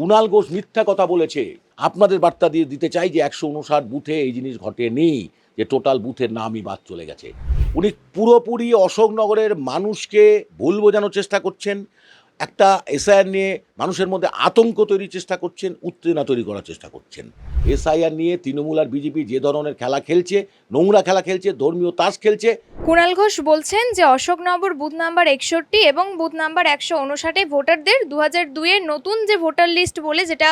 কুণাল ঘোষ মিথ্যা কথা বলেছে। আপনাদের বার্তা দিয়ে দিতে চাই যে একশো উনষাট বুথে এই জিনিস ঘটেনি, যে টোটাল বুথের নামই বাদ চলে গেছে। উনি পুরোপুরি অশোকনগরের মানুষকে ভুল বোঝানোর চেষ্টা করছেন। একটা এসআইআর নিয়ে মানুষের মধ্যে আতঙ্ক তৈরির চেষ্টা করছেন, উত্তেজনা তৈরি করার চেষ্টা করছেন। এসআইআর নিয়ে তৃণমূল আর বিজেপি যে ধরনের খেলা খেলছে, নোংরা খেলা খেলছে, ধর্মীয় তাস খেলছে। কুণাল ঘোষ বলছেন যে অশোকনগর বুথ নাম্বার একষট্টি এবং বুথ নাম্বার একশো উনষাটে ভোটারদের দু হাজার দুইয়ের নতুন যে ভোটার লিস্ট বলে যেটা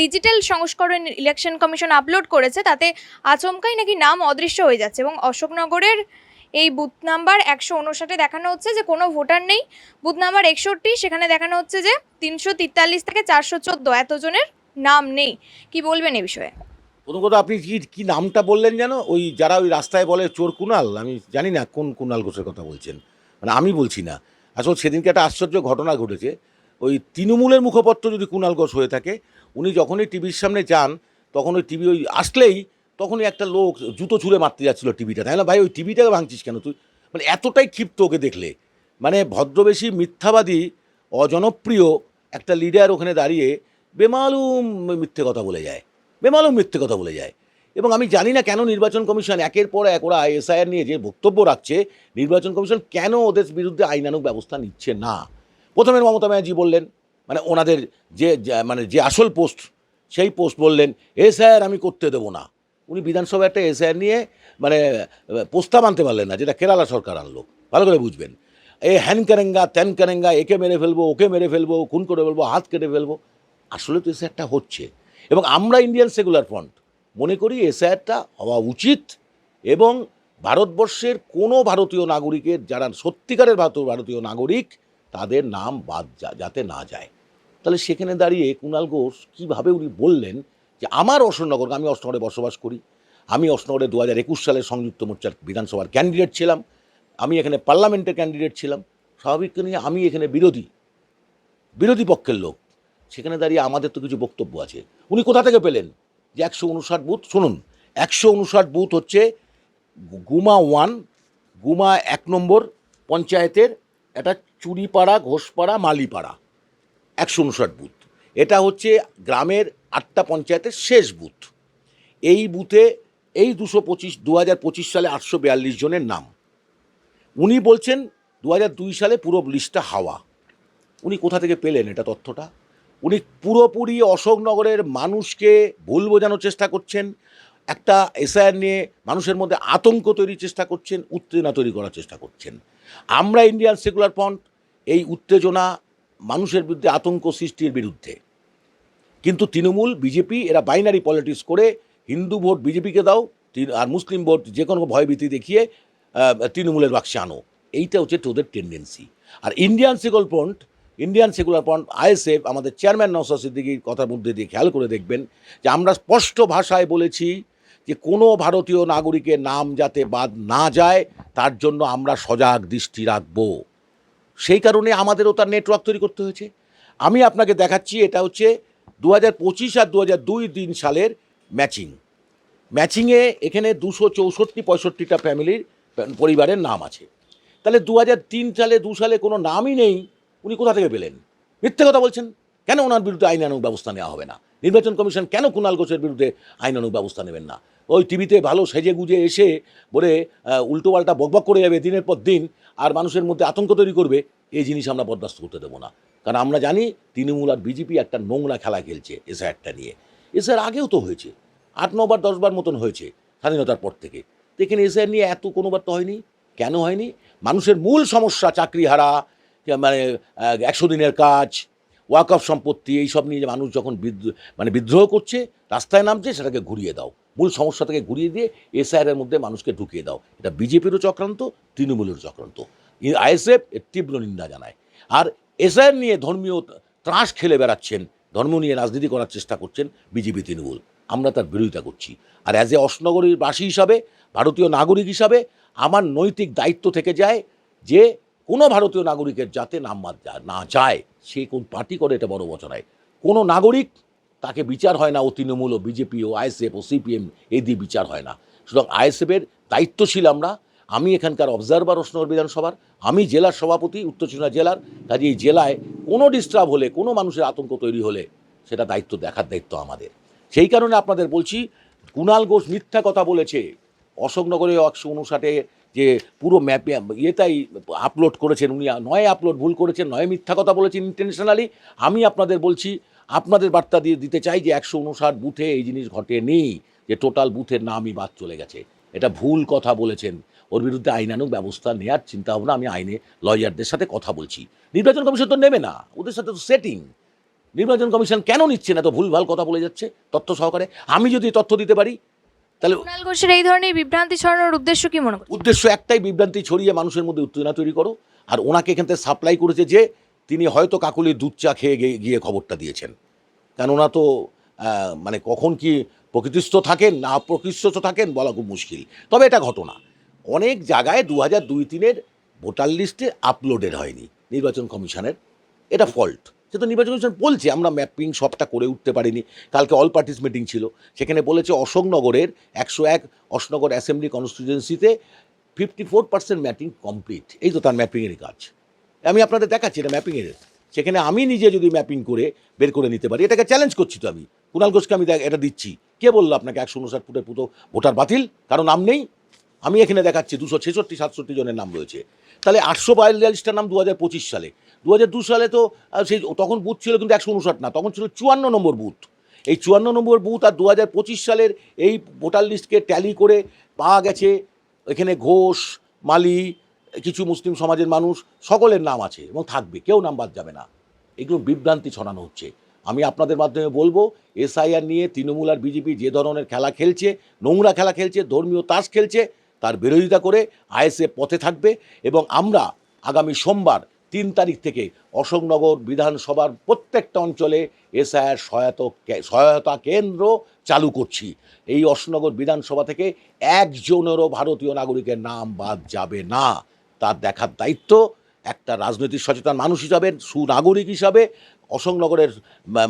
ডিজিটাল সংস্করণ ইলেকশন কমিশন আপলোড করেছে, তাতে আচমকাই নাকি নাম অদৃশ্য হয়ে যাচ্ছে এবং অশোকনগরের এই বুথ নাম্বার একশো উনষাটে দেখানো হচ্ছে যে কোনো ভোটার নেই। বুথ নাম্বার একষট্টি, সেখানে দেখানো হচ্ছে যে তিনশো তেতাল্লিশ থেকে চারশো চোদ্দ এতজনের নাম নেই। কি বলবেন এ বিষয়ে? প্রথম কথা আপনি কি কি নামটা বললেন যেন? ওই যারা ওই রাস্তায় বলে চোর কুনাল আমি জানি না কোন কুনাল ঘোষের কথা বলছেন। মানে আমি বলছি না। আসলে সেদিনকে একটা আশ্চর্য ঘটনা ঘটেছে। ওই তৃণমূলের মুখপত্র যদি কুনাল ঘোষ হয়ে থাকে, উনি যখনই টিভির সামনে যান, তখন ওই টিভি ওই আসলেই তখনই একটা লোক জুতো ছুঁড়ে মারতে যাচ্ছিল টিভিটা, তাই না? ভাই, ওই টিভিটাকে ভাঙছিস কেন তুই? মানে এতটাই ক্ষিপ্ত ওকে দেখলে। মানে ভদ্রবেশী, মিথ্যাবাদী, অজনপ্রিয় একটা লিডার ওখানে দাঁড়িয়ে বেমালুম মিথ্যে কথা বলে যায়। বেমালুম মিথ্যে কথা বলে যায়। এবং আমি জানি না কেন নির্বাচন কমিশন একের পর এক ওরা এসআইআর নিয়ে যে বক্তব্য রাখছে, নির্বাচন কমিশন কেন ওদের বিরুদ্ধে আইনানুক ব্যবস্থা নিচ্ছে না? প্রথমে মমতা ব্যানার্জি বললেন মানে ওনাদের যে মানে যে আসল পোস্ট, সেই পোস্ট বললেন এসআইআর আমি করতে দেবো না। উনি বিধানসভায় একটা এসআইআর নিয়ে মানে প্রস্তাব আনতে পারলেন না, যেটা কেরালা সরকার আনলো। ভালো করে বুঝবেন। এ হ্যান কারেঙ্গা, ত্যান কারেঙ্গা, একে মেরে ফেলব, ওকে মেরে ফেলব, খুন করে ফেলব, হাত কেটে ফেলব। আসলে তো এসআইআরটা হচ্ছে। এবং আমরা ইন্ডিয়ান সেকুলার ফ্রন্ট, মনে করি এসআইআরটা হওয়া উচিত এবং ভারতবর্ষের কোনো ভারতীয় নাগরিকের, যারা সত্যিকারের ভারতীয় ভারতীয় নাগরিক, তাদের নাম বাদ যাতে না যায়। তাহলে সেখানে দাঁড়িয়ে কুণাল ঘোষ কীভাবে উনি বললেন যে আমার অশোকনগর আমি অশোকনগরে বসবাস করি। আমি অশোকনগরে দু হাজার একুশ সালে সংযুক্ত মোর্চার বিধানসভার ক্যান্ডিডেট ছিলাম। আমি এখানে পার্লামেন্টের ক্যান্ডিডেট ছিলাম। স্বাভাবিক নিয়ে আমি এখানে বিরোধী বিরোধী পক্ষের লোক। সেখানে দাঁড়িয়ে আমাদের তো কিছু বক্তব্য আছে। উনি কোথা থেকে পেলেন? যে একশো উনষাট বুথ, শুনুন, একশো উনষাট বুথ হচ্ছে গুমা ওয়ান, গুমা এক নম্বর পঞ্চায়েতের এটা চুরিপাড়া, ঘোষপাড়া, মালিপাড়া। একশো উনষাট বুথ। এটা হচ্ছে গ্রামের আটটা পঞ্চায়েতের শেষ বুথ। এই বুথে এই দুশো পঁচিশ, দু হাজার পঁচিশ সালে আটশো বিয়াল্লিশ জনের নাম। উনি বলছেন, দু হাজার দুই সালে পুরো লিস্টটা হাওয়া। উনি কোথা থেকে পেলেন এটা তথ্যটা? উনি পুরোপুরি অশোকনগরের মানুষকে ভুল বোঝানোর চেষ্টা করছেন, একটা এসআইআর নিয়ে মানুষের মধ্যে আতঙ্ক তৈরির চেষ্টা করছেন, উত্তেজনা তৈরি করার চেষ্টা করছেন। আমরা ইন্ডিয়ান সেকুলার ফ্রন্ট, এই উত্তেজনা মানুষের বিরুদ্ধে, আতঙ্ক সৃষ্টির বিরুদ্ধে। কিন্তু তৃণমূল বিজেপি এরা বাইনারি পলিটিক্স করে হিন্দু ভোট বিজেপিকে দাও আর মুসলিম ভোট যে কোনো ভয়ভীতি দেখিয়ে তৃণমূলের বাক্সে আনো। এইটা হচ্ছে তোদের টেন্ডেন্সি আর Indian secular front Indian secular front ISF আমাদের চেয়ারম্যান নওসাদ সিদ্দিকির কথার মধ্যে দিয়ে খেয়াল করে দেখবেন যে আমরা স্পষ্ট ভাষায় বলেছি যে কোনো ভারতীয় নাগরিকের নাম যাতে বাদ না যায়, তার জন্য আমরা সজাগ দৃষ্টি রাখব। সেই কারণে আমাদেরও তার নেটওয়ার্ক তৈরি করতে হয়েছে। আমি আপনাকে দেখাচ্ছি, এটা হচ্ছে দু হাজার পঁচিশ আর দু হাজার দুই তিন সালের ম্যাচিং ম্যাচিংয়ে এখানে দুশো চৌষট্টি, পঁয়ষট্টিটা ফ্যামিলির পরিবারের নাম আছে। তাহলে দু হাজার তিন সালে, দু সালে কোনো নামই নেই, উনি কোথা থেকে পেলেন? মিথ্যে কথা বলছেন। কেন ওনার বিরুদ্ধে আইনানুগ ব্যবস্থা নেওয়া হবে না? নির্বাচন কমিশন কেন কুণাল ঘোষের বিরুদ্ধে আইনানুগ ব্যবস্থা নেবেন না? ওই টিভিতে ভালো সেজে গুজে এসে বলে উল্টোপাল্টা বকবক করে যাবে দিনের পর দিন, আর মানুষের মধ্যে আতঙ্ক তৈরি করবে, এই জিনিস আমরা বরদাস্ত করতে দেবো না। কারণ আমরা জানি তৃণমূল আর বিজেপি একটা নোংরা খেলা খেলছে এসআইআরটা নিয়ে। এসআর আগেও তো হয়েছে। আট নবার দশবার মতন হয়েছে স্বাধীনতার পর থেকে। তো এখানে এসআইআর নিয়ে এত কোনোবার তো হয়নি? কেন হয়নি? মানুষের মূল সমস্যা চাকরি হারা মানে একশো দিনের কাজ, ওয়াক অফ সম্পত্তি এইসব নিয়ে মানুষ যখন বিদ্রোহ মানে বিদ্রোহ করছে, রাস্তায় নামছে, সেটাকে ঘুরিয়ে দাও। মূল সমস্যা থেকে ঘুরিয়ে দিয়ে এসআইআর মধ্যে মানুষকে ঢুকিয়ে দাও। এটা বিজেপিরও চক্রান্ত তৃণমূলের চক্রান্ত। আইএসএফ এর তীব্র নিন্দা জানায়। আর এসআইআর নিয়ে ধর্মীয় ত্রাস খেলে বেড়াচ্ছেন, ধর্ম নিয়ে রাজনীতি করার চেষ্টা করছেন বিজেপি, তৃণমূল। আমরা তার বিরোধিতা করছি। আর অ্যাজ এ অশনগরীর বাসী হিসাবে, ভারতীয় নাগরিক হিসাবে, আমার নৈতিক দায়িত্ব থেকে যায় যে কোনো ভারতীয় নাগরিকের যাতে নাম না যায়, সে কোন পার্টি করে এটা বড় বচনায়। কোনো নাগরিক তাকে বিচার হয় না ও তৃণমূল, ও বিজেপি, ও আইএসএফ, ও সিপিএম এই দিয়ে বিচার হয় না। সুতরাং আইএসএফের দায়িত্বশীল আমরা আমি এখানকার অবজারভার অশনগর বিধানসভার, আমি জেলার সভাপতি, উত্তর চুনা জেলার কাজে এই জেলায় কোনো ডিস্টার্ব হলে, কোনো মানুষের আতঙ্ক তৈরি হলে সেটা দায়িত্ব দেখার দায়িত্ব আমাদের। সেই কারণে আপনাদের বলছি কুণাল ঘোষ মিথ্যা কথা বলেছে। অশোকনগরে একশো উনষাটে যে পুরো ম্যাপে ইয়েটাই আপলোড করেছেন উনি নয় আপলোড ভুল করেছেন, নয় মিথ্যা কথা বলেছেন ইন্টারন্যাশনালি আমি আপনাদের বলছি, আপনাদের বার্তা দিয়ে দিতে চাই যে একশো উনষাট বুথে এই জিনিস ঘটেনি, যে টোটাল বুথের নামই বাদ চলে গেছে। এটা ভুল কথা বলেছেন। ওর বিরুদ্ধে আইনানুগ ব্যবস্থা নেওয়ার চিন্তা ভাবনা আমি আইনে লয়ারদের সাথে কথা বলছি। নির্বাচন কমিশন তো নেবে না ওদের সাথে তো সেটিং নির্বাচন কমিশন কেন নিচ্ছে না? তো ভুলভাল কথা বলে যাচ্ছে তথ্য সহকারে। আমি যদি তথ্য দিতে পারি তাহলে কুণাল ঘোষের এই ধরনের বিভ্রান্তি ছড়ানোর উদ্দেশ্য কি মনে করছেন? উদ্দেশ্য একটাই বিভ্রান্তি ছড়িয়ে মানুষের মধ্যে উত্তেজনা তৈরি করো। আর ওনাকে এখান থেকে সাপ্লাই করেছে যে তিনি হয়তো কাকুলির দুধ চা খেয়ে গিয়ে- খবরটা দিয়েছেন। কেন ওনা তো মানে কখন কি প্রকৃতিস্থ থাকেন না প্রকৃতিস্থ থাকেন বলা খুব মুশকিল। তবে এটা ঘটনা। অনেক জায়গায় দু হাজার দুই তিনের ভোটার লিস্টে আপলোডেড হয়নি নির্বাচন কমিশনের। এটা ফল্ট সে তো নির্বাচন কমিশন বলছে, আমরা ম্যাপিং সবটা করে উঠতে পারিনি। কালকে অল পার্টিস মিটিং ছিল। সেখানে বলেছে অশোকনগরের একশো এক Ashoknagar assembly constituency fifty four percent mapping complete এই তো তার ম্যাপিংয়ের কাজ। আমি আপনাদের দেখাচ্ছি, এটা ম্যাপিংয়ের সেখানে আমি নিজে যদি ম্যাপিং করে বের করে নিতে পারি, এটাকে চ্যালেঞ্জ করছি তো আমি। কুণাল ঘোষকে আমি এটা দিচ্ছি। কে বলল আপনাকে একশো উনষাট ফুটের পুতো ভোটার বাতিল? কারণ নাম নেই? আমি এখানে দেখাচ্ছি দুশো ছেষট্টি, সাতষট্টি জনের নাম রয়েছে। তাহলে আটশো বিয়াল্লিশটার নাম দু পঁচিশ সালে। দু হাজার দু সালে তো সেই তখন বুথ ছিল কিন্তু একশো উনষাট না, তখন ছিল চুয়ান্ন নম্বর বুথ। এই চুয়ান্ন নম্বর বুথ আর দু হাজার পঁচিশ সালের এই ভোটার লিস্টকে ট্যালি করে পাওয়া গেছে এখানে ঘোষ, মালি, কিছু মুসলিম সমাজের মানুষ, সকলের নাম আছে এবং থাকবে, কেউ নাম বাদ যাবে না। এগুলো বিভ্রান্তি ছড়ানো হচ্ছে। আমি আপনাদের মাধ্যমে বলব, এসআইআর নিয়ে তৃণমূল আর বিজেপি যে ধরনের খেলা খেলছে, নোংরা খেলা খেলছে, ধর্মীয় তাস খেলছে তার বিরোধিতা করে আইএসএফ পথে থাকবে এবং আমরা আগামী সোমবার তিন তারিখ থেকে অশোকনগর বিধানসভার প্রত্যেকটা অঞ্চলে এসআইআর সহায়তা সহায়তা কেন্দ্র চালু করছি। এই অশোকনগর বিধানসভা থেকে একজনেরও ভারতীয় নাগরিকের নাম বাদ যাবে না। তার দেখার দায়িত্ব একটা রাজনৈতিক সচেতন মানুষ হিসাবে, সুনাগরিক হিসাবে, অশোকনগরের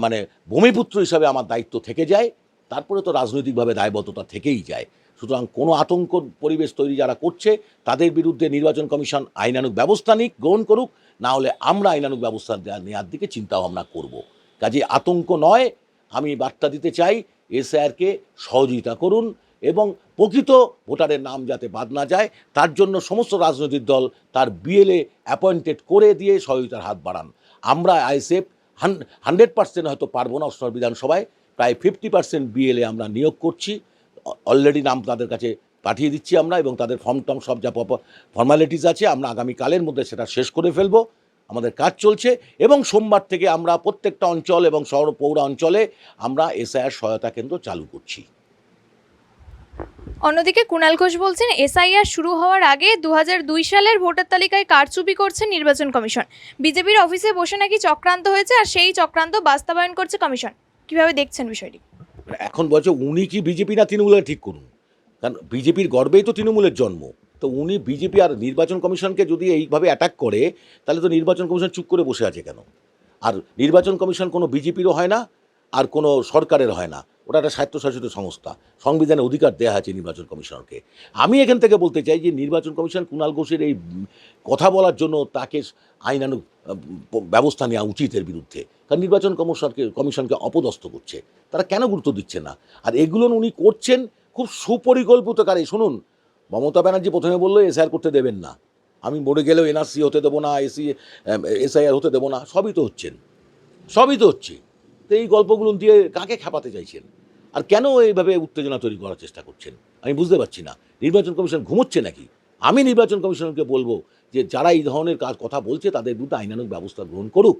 মানে ভূমিপুত্র হিসাবে আমার দায়িত্ব থেকে যায়। তারপরে তো রাজনৈতিকভাবে দায়বদ্ধতা থেকেই যায়। সুতরাং কোনো আতঙ্ক পরিবেশ তৈরি যারা করছে, তাদের বিরুদ্ধে নির্বাচন কমিশন আইনানুক ব্যবস্থা নিক, গ্রহণ করুক, না হলে আমরা আইনানুগ ব্যবস্থা নেওয়ার দিকে চিন্তা ভাবনা করব। কাজে আতঙ্ক নয়, আমি বার্তা দিতে চাই এসআরকে সহযোগিতা করুন এবং প্রকৃত ভোটারের নাম যাতে বাদ না যায়, তার জন্য সমস্ত রাজনৈতিক দল তার বিএলএ অ্যাপয়েন্টেড করে দিয়ে সহযোগিতার হাত বাড়ান। আমরা আইএসএফ হান্ড্রেড পার্সেন্ট হয়তো পারব না অষ্টম বিধানসভায় প্রায় ফিফটি পার্সেন্ট বিএলএ আমরা নিয়োগ করছি। অলরেডি নাম তাদের কাছে পাঠিয়ে দিচ্ছি আমরা এবং তাদের ফর্ম টর্ম সব যা ফর্মালিটিস আছে আমরা আগামীকালের মধ্যে সেটা শেষ করে ফেলব। আমাদের কাজ চলছে এবং সোমবার থেকে আমরা প্রত্যেকটা অঞ্চল এবং শহর পৌর অঞ্চলে আমরা এসআইআর সহায়তা কেন্দ্র চালু করছি। অন্যদিকে কুণাল ঘোষ বলছেন, এসআইআর শুরু হওয়ার আগে দু সালের ভোটার তালিকায় কারচুপি করছে নির্বাচন কমিশন। বিজেপির অফিসে বসে নাকি চক্রান্ত হয়েছে আর সেই চক্রান্ত বাস্তবায়ন করছে কমিশন। কীভাবে দেখছেন বিষয়টি? এখন বলছে উনি কি বিজেপি না তৃণমূলের? ঠিক করুন। কারণ বিজেপির গর্বেই তো তৃণমূলের জন্ম। তো উনি বিজেপি আর নির্বাচন কমিশনকে যদি এইভাবে অ্যাটাক করে, তাহলে তো নির্বাচন কমিশন চুপ করে বসে আছে কেন? আর নির্বাচন কমিশন কোনো বিজেপিরও হয় না, আর কোনো সরকারের হয় না। ওটা একটা স্বায়ত্তশাসিত সংস্থা। সংবিধানে অধিকার দেওয়া আছে নির্বাচন কমিশনকে আমি এখান থেকে বলতে চাই যে নির্বাচন কমিশন কুণাল ঘোষের এই কথা বলার জন্য তাকে আইনানুগ আহ, ব্যবস্থা নেওয়া উচিত এর বিরুদ্ধে। কারণ নির্বাচন কমিশনকে কমিশনকে অপদস্থ করছে। তারা কেন গুরুত্ব দিচ্ছে না? আর এগুলো উনি করছেন খুব সুপরিকল্পিত কারে শুনুন মমতা ব্যানার্জি প্রথমে বলল এসআইআর করতে দেবেন না। আমি মরে গেলেও এনআরসি হতে দেবো না এসি এসআইআর হতে দেবো না। সবই তো হচ্ছেন। সবই তো হচ্ছে। তো এই গল্পগুলো দিয়ে কাকে খেপাতে চাইছেন? আর কেন এইভাবে উত্তেজনা তৈরি করার চেষ্টা করছেন? আমি বুঝতে পারছি না। নির্বাচন কমিশন ঘুমোচ্ছে নাকি? আমি নির্বাচন কমিশনকে বলব যে যারা এই ধরনের কাজ কথা বলছে, তাদের বিরুদ্ধে আইনানুগ ব্যবস্থা গ্রহণ করুক।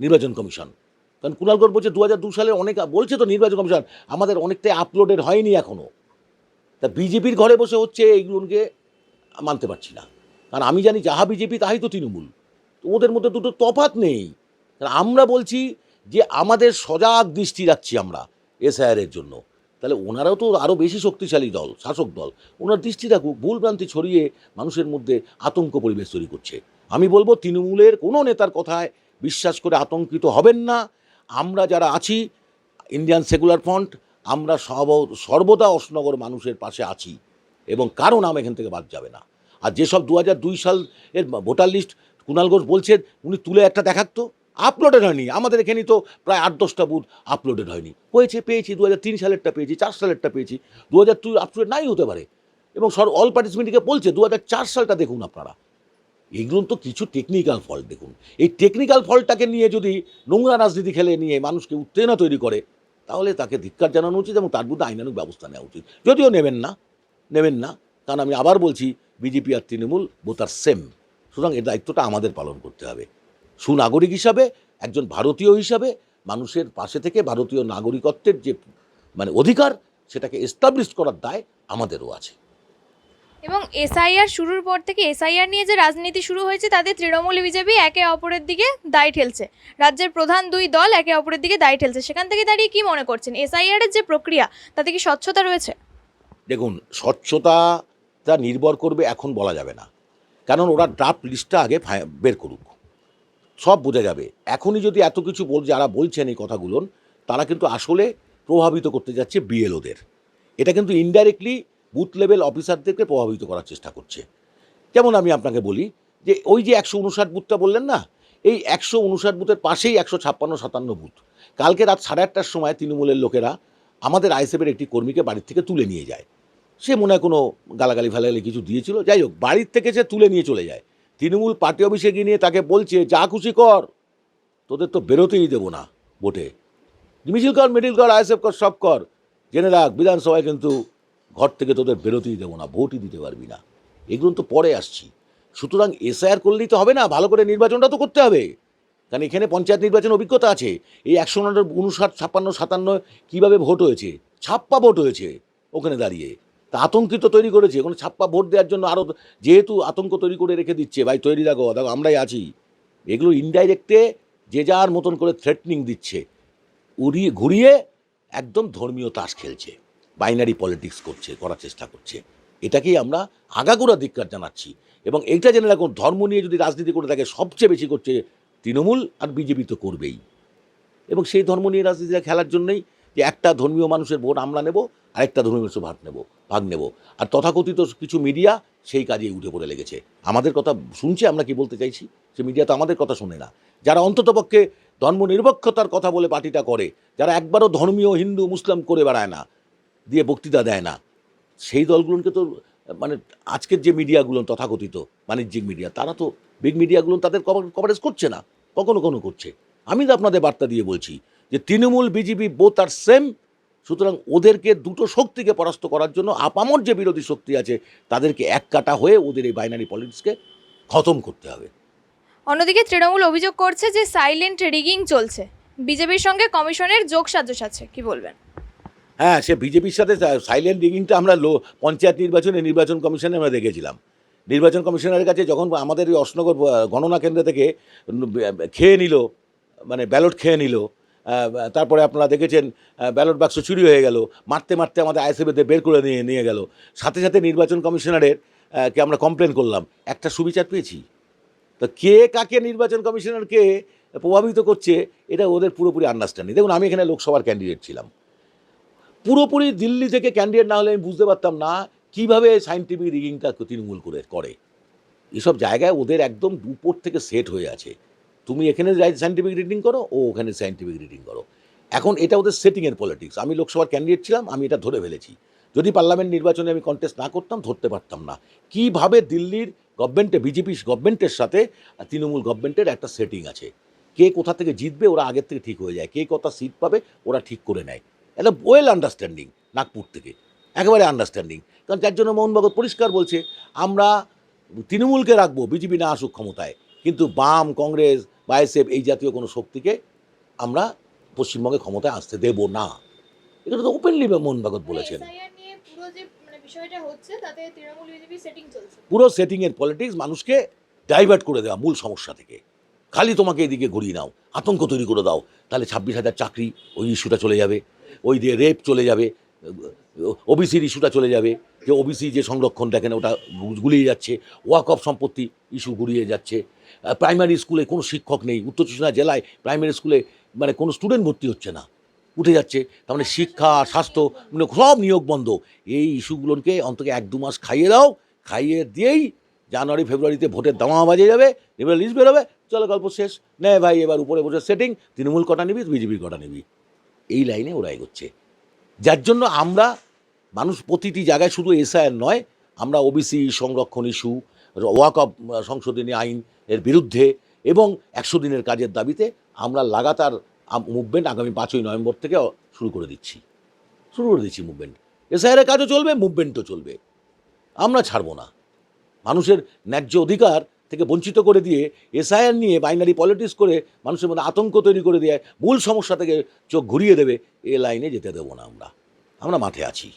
নির্বাচন কমিশন। কারণ কুণাল গড় বলছে দু হাজার দু সালে অনেক, বলছে তো নির্বাচন কমিশন, আমাদের অনেকটাই আপলোডেড হয়নি এখনও তা বিজেপির ঘরে বসে হচ্ছে এইগুলোকে মানতে পারছি না। কারণ আমি জানি যাহা বিজেপি, তাহাই তো তৃণমূল। তো ওদের মধ্যে দুটো তফাৎ নেই। আমরা বলছি যে আমাদের সজাগ দৃষ্টি রাখছি আমরা এসআইআরের জন্য, তাহলে ওনারাও তো আরও বেশি শক্তিশালী দল, শাসক দল। ওনার দৃষ্টি রাখুক ভুলভ্রান্তি ছড়িয়ে মানুষের মধ্যে আতঙ্ক পরিবেশ তৈরি করছে। আমি বলব, তৃণমূলের কোনো নেতার কথায় বিশ্বাস করে আতঙ্কিত হবেন না। আমরা যারা আছি, ইন্ডিয়ান সেকুলার ফ্রন্ট, আমরা সর্বদা অশনগর মানুষের পাশে আছি এবং কারও নাম এখান থেকে বাদ যাবে না। আর যেসব দু হাজার দুই সাল এর ভোটার লিস্ট কুণাল ঘোষ বলছেন, উনি তুলে একটা দেখাতো আপলোডেড হয়নি। আমাদের এখানে তো প্রায় আট, দশটা বুথ আপলোডেড হয়নি। হয়েছে, পেয়েছি দু হাজার তিন সালেরটা পেয়েছি, চার সালেরটা পেয়েছি দু হাজার টু আপলোড নাই হতে পারে। এবং সর অল পার্টিসিপেন্টকে বলছে দু হাজার চার সালটা দেখুন আপনারা। এগুলো তো কিছু টেকনিক্যাল ফল্ট দেখুন। এই টেকনিক্যাল ফল্টটাকে নিয়ে যদি নোংরা রাজনীতি খেলে নিয়ে মানুষকে উত্তেজনা তৈরি করে, তাহলে তাকে ধিক্কার জানানো উচিত এবং তার বিরুদ্ধে আইনানুক ব্যবস্থা নেওয়া উচিত। যদিও নেবেন না নেবেন না, কারণ আমি আবার বলছি, বিজেপি আর তৃণমূল বোথ আর সেম সুতরাং এর দায়িত্বটা আমাদের পালন করতে হবে। সুনাগরিক হিসাবে একজন ভারতীয় হিসাবে মানুষের পাশে থেকে ভারতীয় নাগরিকত্বের যে মানে অধিকার সেটাকে এস্টাবলিশ করার দায় আমাদেরও আছে। এবং এসআইআর শুরুর পর থেকে এসআইআর নিয়ে যে রাজনীতি শুরু হয়েছে তাদের তৃণমূল বিজেপি একে অপরের দিকে দায় ঠেলছে। রাজ্যের প্রধান দুই দল একে অপরের দিকে দায় ঠেলছে। সেখান থেকে দাঁড়িয়ে কি মনে করছেন? এসআইআর এর যে প্রক্রিয়া তাতে কি স্বচ্ছতা রয়েছে? দেখুন স্বচ্ছতা তা নির্ভর করবে এখন বলা যাবে না। কারণ ওরা ড্রাফট লিস্টটা আগে বের করুক। সব বোঝা যাবে। এখনই যদি এত কিছু বল, যারা বলছেন এই কথাগুলো, তারা কিন্তু আসলে প্রভাবিত করতে যাচ্ছে বিএলওদের। এটা কিন্তু ইনডাইরেক্টলি বুথ লেভেল অফিসারদেরকে প্রভাবিত করার চেষ্টা করছে। যেমন আমি আপনাকে বলি যে, ওই যে একশো উনষাট বুথটা বললেন না? এই একশো উনষাট বুথের পাশেই একশো ছাপ্পান্ন, সাতান্ন বুথ কালকে রাত সাড়ে আটটার সময় তৃণমূলের লোকেরা আমাদের আইএসএফের একটি কর্মীকে বাড়ির থেকে তুলে নিয়ে যায়। সে মনে হয় কোনো গালাগালি ফালাগালি কিছু দিয়েছিল? যাই হোক, বাড়ির থেকে সে তুলে নিয়ে চলে যায়। তৃণমূল পার্টি অফিসে গিয়ে নিয়ে তাকে বলছে, যা খুশি কর। তোদের তো বেরোতেই দেবো না ভোটে। মিছিল কর মিডিল কর, আইএসএফ কর, সব কর। জেনে রাখ, বিধানসভায় কিন্তু ঘর থেকে তোদের বেরোতেই দেবো না, ভোটই দিতে পারবি না। এগুলো তো পরে আসছি। সুতরাং এসআইআর করলেই তো হবে না, ভালো করে নির্বাচনটা তো করতে হবে। কারণ এখানে পঞ্চায়েত নির্বাচন অভিজ্ঞতা আছে। এই একশো উনষাট, ছাপ্পান্ন, সাতান্ন কীভাবে ভোট হয়েছে? ছাপ্পা ভোট হয়েছে ওখানে দাঁড়িয়ে। তা আতঙ্কিত তৈরি করেছে। ওখানে ছাপ্পা ভোট দেওয়ার জন্য আরও যেহেতু আতঙ্ক তৈরি করে রেখে দিচ্ছে ভাই তৈরি রাখো দেখো আমরাই আছি। এগুলো ইনডাইরেক্টে যে যার মতন করে থ্রেটনিং দিচ্ছে। উড়িয়ে, ঘুরিয়ে একদম ধর্মীয় তাস খেলছে। বাইনারি পলিটিক্স করছে, করার চেষ্টা করছে। এটাকেই আমরা আগাগোড়া ধিক্কার জানাচ্ছি। এবং এইটা জেনে রাখুন ধর্ম নিয়ে যদি রাজনীতি করে থাকে, সবচেয়ে বেশি করছে তৃণমূল আর বিজেপি তো করবেই। এবং সেই ধর্ম নিয়ে রাজনীতিটা খেলার জন্যই যে একটা ধর্মীয় মানুষের ভোট আমরা নেব আরেকটা ধর্মীয় ভাগ নেব ভাগ নেব। আর তথাকথিত কিছু মিডিয়া সেই কাজেই উঠে পড়ে লেগেছে। আমাদের কথা শুনছে, আমরা কি বলতে চাইছি? সে মিডিয়া তো আমাদের কথা শোনে না। যারা অন্ততপক্ষে ধর্ম নিরপেক্ষতার কথা বলে পার্টিটা করে, যারা একবারও ধর্মীয়, হিন্দু, মুসলিম করে বেড়ায় না, দিয়ে বক্তৃতা দেয় না, সেই দলগুলোকে তো মানে আজকের যে মিডিয়াগুলো তথাকথিত, বাণিজ্যিক মিডিয়া তারা তো বিগ মিডিয়াগুলো তাদের কভারেজ করছে না। কখনো কখনো করছে। আমি তো আপনাদের বার্তা দিয়ে বলছি যে তৃণমূল, বিজেপি বোথ আর সেম সুতরাং ওদেরকে দুটো শক্তিকে পরাস্ত করার জন্য আপামর যে বিরোধী শক্তি আছে তাদেরকে এক কাটা হয়ে ওদের এই বাইনারি পলিটিক্সকে খতম করতে হবে। অন্যদিকে তৃণমূল অভিযোগ করছে যে সাইলেন্ট রিগিং চলছে। বিজেপির সঙ্গে কমিশনের যোগ সাজস আছে কি বলবেন? হ্যাঁ সে বিজেপির সাথে সাইলেন্ট রিগিংটা আমরা লো পঞ্চায়েত নির্বাচনে নির্বাচন কমিশনে আমরা দেখেছিলাম। নির্বাচন কমিশনারের কাছে যখন আমাদের ওই অশনগর গণনা কেন্দ্র থেকে খেয়ে নিল মানে ব্যালট খেয়ে নিল তারপরে আপনারা দেখেছেন ব্যালট বাক্স চুরি হয়ে গেল। মারতে মারতে আমাদের আইএসএফেদের বের করে নিয়ে নিয়ে গেল। সাথে সাথে নির্বাচন কমিশনারের কে আমরা কমপ্লেন করলাম। একটা সুবিচার পেয়েছি। তো কে, কাকে নির্বাচন কমিশনারকে প্রভাবিত করছে, এটা ওদের পুরোপুরি আন্ডারস্ট্যান্ডিং দেখুন, আমি এখানে লোকসভার ক্যান্ডিডেট ছিলাম। পুরোপুরি দিল্লি থেকে ক্যান্ডিডেট না হলে আমি বুঝতে পারতাম না কীভাবে সাইন্টিফিক রিগিংটা তৃণমূল করে করে। এসব জায়গায় ওদের একদম উপর থেকে সেট হয়ে আছে। তুমি এখানে সাইন্টিফিক রিডিং করো, ও ওখানে সাইন্টিফিক রিডিং করো। এখন এটা ওদের সেটিংয়ের পলিটিক্স আমি লোকসভার ক্যান্ডিডেট ছিলাম, আমি এটা ধরে ফেলেছি। যদি পার্লামেন্ট নির্বাচনে আমি কন্টেস্ট না করতাম, ধরতে পারতাম না। কীভাবে দিল্লির গভর্নমেন্টে বিজেপি গভর্নমেন্টের সাথে তৃণমূল গভর্নমেন্টের একটা সেটিং আছে? কে কোথা থেকে জিতবে, ওরা আগের থেকে ঠিক হয়ে যায়। কে কত সিট পাবে, ওরা ঠিক করে নেয়। এটা ওয়েল আন্ডারস্ট্যান্ডিং নাগপুর থেকে। একেবারে আন্ডারস্ট্যান্ডিং কারণ যার জন্য মোহন ভগত পরিষ্কার বলছে, আমরা তৃণমূলকে রাখব, বিজেপি না আসুক ক্ষমতায়। কিন্তু বাম কংগ্রেস বা এসএফ এই জাতীয় কোনো শক্তিকে আমরা পশ্চিমবঙ্গে ক্ষমতায় আসতে দেব না। এটা তো ওপেনলি মোহন ভগত বলেছেন। পুরো যে মানে পুরো সেটিংয়ের পলিটিক্স মানুষকে ডাইভার্ট করে দেওয়া মূল সমস্যা থেকে। খালি তোমাকে এদিকে ঘুরিয়ে নাও আতঙ্ক তৈরি করে দাও তাহলে ছাব্বিশ হাজার চাকরি ওই ইস্যুটা চলে যাবে ওই দিয়ে রেপ চলে যাবে ওবিসির ইস্যুটা চলে যাবে। যে ওবিসি যে সংরক্ষণ দেখেন, ওটা গুলিয়ে যাচ্ছে, ওয়াক অফ সম্পত্তি ইস্যু গুলিয়ে যাচ্ছে। প্রাইমারি স্কুলে কোনো শিক্ষক নেই, উত্তর চব্বিশ জেলায় প্রাইমারি স্কুলে মানে কোনো স্টুডেন্ট ভর্তি হচ্ছে না, উঠে যাচ্ছে। তার মানে শিক্ষা, স্বাস্থ্য মানে সব নিয়োগ বন্ধ। এই ইস্যুগুলোকে অন্তত এক দু মাস খাইয়ে দাও, খাইয়ে দিয়েই জানুয়ারি, ফেব্রুয়ারিতে ভোটের দামা বাজে যাবে এবার লিস্ট বেরোবে, চলো গল্প শেষ। নে ভাই, এবার উপরে বসে সেটিং তৃণমূল কটা নিবি, বিজেপির কটা নিবি। এই লাইনে ওরা এগোচ্ছে। যার জন্য আমরা মানুষ প্রতিটি জায়গায় শুধু এসআইআর নয়, আমরা ওবিসি সংরক্ষণ ইস্যু, ওয়াক অফ সংশোধনী আইন এর বিরুদ্ধে এবং একশো দিনের কাজের দাবিতে আমরা লাগাতার মুভমেন্ট আগামী পাঁচই নভেম্বর থেকে শুরু করে দিচ্ছি। শুরু করে দিচ্ছি মুভমেন্ট এসআইআরের কাজও চলবে মুভমেন্টও চলবে। আমরা ছাড়বো না। মানুষের ন্যায্য অধিকার থেকে বঞ্চিত করে দিয়ে এসআইআর নিয়ে বাইনারি পলিটিক্স করে মানুষের মধ্যে আতঙ্ক তৈরি করে দিয়ে মূল সমস্যা থেকে চোখ ঘুরিয়ে দেবে, এ লাইনে যেতে দেবো না আমরা। আমরা মাঠে আছি।